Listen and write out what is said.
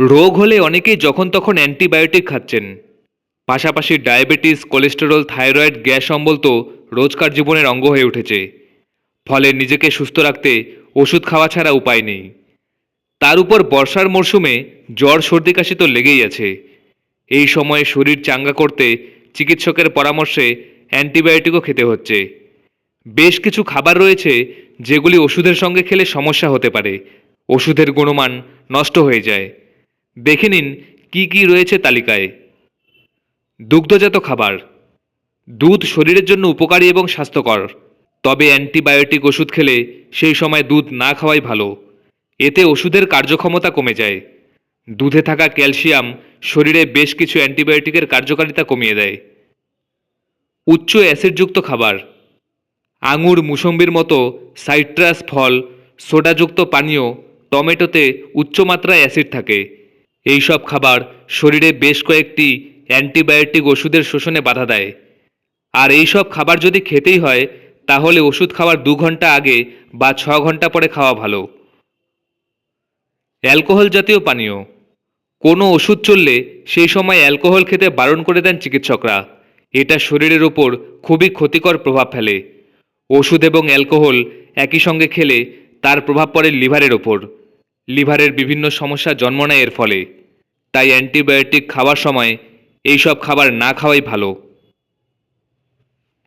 রোগ হলে অনেকেই যখন তখন অ্যান্টিবায়োটিক খাচ্ছেন। পাশাপাশি ডায়াবেটিস, কোলেস্টেরল, থাইরয়েড, গ্যাস অম্বল তো রোজকার জীবনের অঙ্গ হয়ে উঠেছে। ফলে নিজেকে সুস্থ রাখতে ওষুধ খাওয়া ছাড়া উপায় নেই। তার উপর বর্ষার মরশুমে জ্বর, সর্দি কাশি তো লেগেই আছে। এই সময়ে শরীর চাঙ্গা করতে চিকিৎসকের পরামর্শে অ্যান্টিবায়োটিকও খেতে হচ্ছে। বেশ কিছু খাবার রয়েছে যেগুলি ওষুধের সঙ্গে খেলে সমস্যা হতে পারে। ওষুধের গুণমান নষ্ট হয়ে যায়। দেখে নিন কি কি রয়েছে তালিকায়। দুগ্ধজাত খাবার। দুধ শরীরের জন্য উপকারী এবং স্বাস্থ্যকর। তবে অ্যান্টিবায়োটিক ওষুধ খেলে সেই সময় দুধ না খাওয়াই ভালো। এতে ওষুধের কার্যক্ষমতা কমে যায়। দুধে থাকা ক্যালসিয়াম শরীরে বেশ কিছু অ্যান্টিবায়োটিকের কার্যকারিতা কমিয়ে দেয়। উচ্চ অ্যাসিডযুক্ত খাবার। আঙুর মুসম্বির মতো সাইট্রাস ফল, সোডাযুক্ত পানীয়, টমেটোতে উচ্চমাত্রায় অ্যাসিড থাকে। এই সব খাবার শরীরে বেশ কয়েকটি অ্যান্টিবায়োটিক ওষুধের শোষণে বাধা দেয়। আর এই সব খাবার যদি খেতেই হয়, তাহলে ওষুধ খাওয়ার দু ঘণ্টা আগে বা ছ ঘণ্টা পরে খাওয়া ভালো। অ্যালকোহল জাতীয় পানীয়। কোনো ওষুধ চললে সেই সময় অ্যালকোহল খেতে বারণ করে দেন চিকিৎসকরা। এটা শরীরের উপর খুবই ক্ষতিকর প্রভাব ফেলে। ওষুধ এবং অ্যালকোহল একই সঙ্গে খেলে তার প্রভাব পড়ে লিভারের ওপর। লিভারের বিভিন্ন সমস্যা জন্ম নেয় এর ফলে। তাই অ্যান্টিবায়োটিক খাওয়ার সময় এইসব খাবার না খাওয়াই ভালো।